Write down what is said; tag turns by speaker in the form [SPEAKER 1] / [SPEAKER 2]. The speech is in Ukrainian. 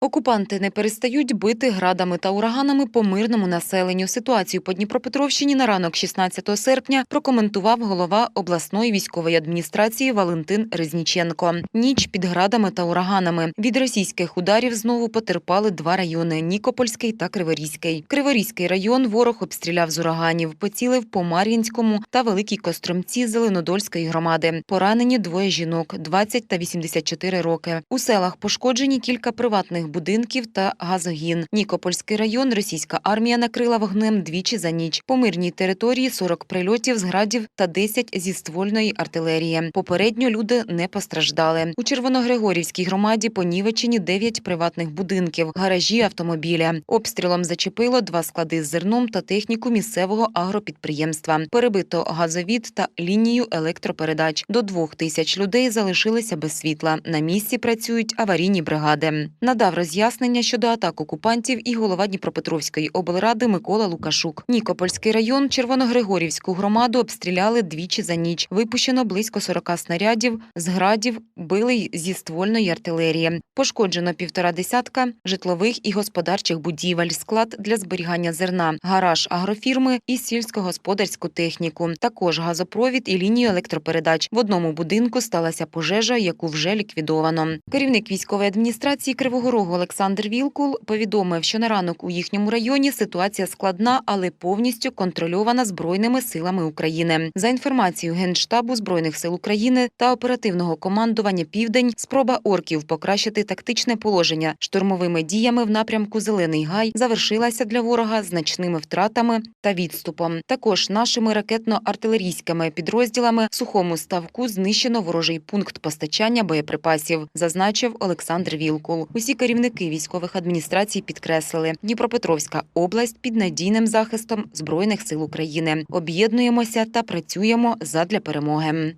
[SPEAKER 1] Окупанти не перестають бити градами та ураганами по мирному населенню. Ситуацію по Дніпропетровщині на ранок 16 серпня прокоментував голова обласної військової адміністрації Валентин Резніченко. Ніч під градами та ураганами. Від російських ударів знову потерпали два райони: Нікопольський та Криворізький. Криворізький район ворог обстріляв з ураганів, поцілив по Мар'їнському та Великій Костромці Зеленодольської громади. Поранені двоє жінок 20 та 84 роки. У селах пошкоджені кілька приватних будинків та газогін. Нікопольський район російська армія накрила вогнем двічі за ніч. По мирній території 40 прильотів з градів та 10 зі ствольної артилерії. Попередньо люди не постраждали. У Червоногригорівській громаді понівечені 9 приватних будинків, гаражі, автомобіля. Обстрілом зачепило два склади з зерном та техніку місцевого агропідприємства. Перебито газовід та лінію електропередач. До двох тисяч людей залишилися без світла. На місці працюють аварійні бригади. Надав роз'яснення щодо атак окупантів і голова Дніпропетровської облради Микола Лукашук. Нікопольський район Червоногригорівську громаду обстріляли двічі за ніч. Випущено близько 40 снарядів, з градів били зі ствольної артилерії. Пошкоджено півтора десятка житлових і господарчих будівель, склад для зберігання зерна, гараж агрофірми і сільськогосподарську техніку. Також газопровід і лінію електропередач. В одному будинку сталася пожежа, яку вже ліквідовано. Керівник військової адміністрації Кривого Рогу Олександр Вілкул повідомив, що на ранок у їхньому районі ситуація складна, але повністю контрольована збройними силами України. За інформацією Генштабу збройних сил України та оперативного командування Південь, спроба орків покращити тактичне положення штурмовими діями в напрямку Зелений Гай завершилася для ворога значними втратами та відступом. Також нашими ракетно-артилерійськими підрозділами в сухому ставку знищено ворожий пункт постачання боєприпасів, зазначив Олександр Вілкул. Усі керівники військових адміністрацій підкреслили, Дніпропетровська область під надійним захистом збройних сил України. Об'єднуємося та працюємо задля перемоги.